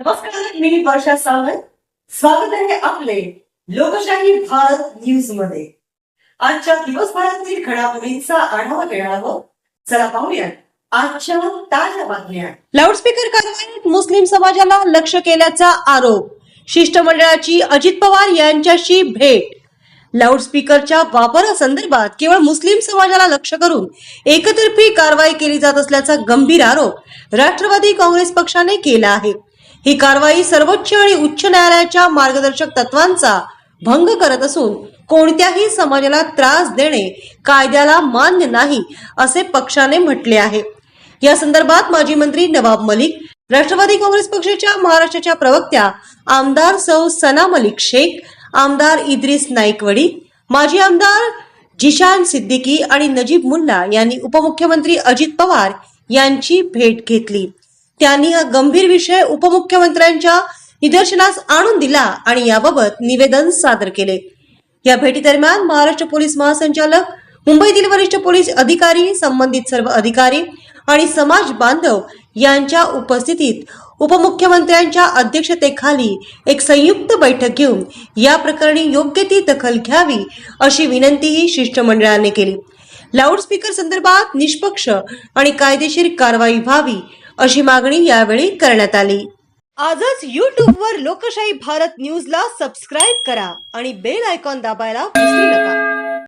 नमस्कार मी वर्षा सावंत. स्वागत आहे आपले लोकशाही भारत न्यूजमध्ये. आजच्या दिवसभरातील घडामोडींचा आढावा घेणार आहोत. चला पाहूया आजच्या ताज्या बातम्या. लाऊडस्पीकर कारवाईत मुस्लिम समाजाला लक्ष केल्याचा आरोप. शिष्टमंडळाची अजित पवार यांच्याशी भेट. लाऊडस्पीकरच्या वापरासंदर्भात केवळ मुस्लिम समाजाला लक्ष करून एकतर्फी कारवाई केली जात असल्याचा गंभीर आरोप राष्ट्रवादी काँग्रेस पक्षाने केला आहे. ही कारवाई सर्वोच्च आणि उच्च न्यायालयाच्या मार्गदर्शक तत्वांचा भंग करत असून कोणत्याही समाजाला त्रास देणे कायद्याला मान्य नाही असे पक्षाने म्हटले आहे. या संदर्भात माजी मंत्री नवाब मलिक राष्ट्रवादी काँग्रेस पक्षाच्या महाराष्ट्राच्या प्रवक्त्या आमदार सौ सना मलिक शेख आमदार इद्रिस नाईकवडी माजी आमदार जिशान सिद्दीकी आणि नजीब मुल्ला यांनी उपमुख्यमंत्री अजित पवार यांची भेट घेतली. त्यांनी हा गंभीर विषय उपमुख्यमंत्र्यांच्या निदर्शनास आणून दिला आणि याबाबत निवेदन सादर केले. या भेटीदरम्यान महाराष्ट्र पोलीस महासंचालक मुंबईतील वरिष्ठ पोलीस अधिकारी संबंधित सर्व अधिकारी आणि समाज बांधव यांच्या उपस्थितीत उपमुख्यमंत्र्यांच्या अध्यक्षतेखाली एक संयुक्त बैठक घेऊन या प्रकरणी योग्य ती दखल घ्यावी अशी विनंतीही शिष्टमंडळाने केली. लाऊडस्पीकर संदर्भात निष्पक्ष आणि कायदेशीर कारवाई व्हावी अशी मागणी यावेळी करण्यात आली. आजच यूट्यूबवर वर लोकशाही भारत न्यूजला सबस्क्राईब करा आणि बेल आयकॉन दाबायला विसरू नका.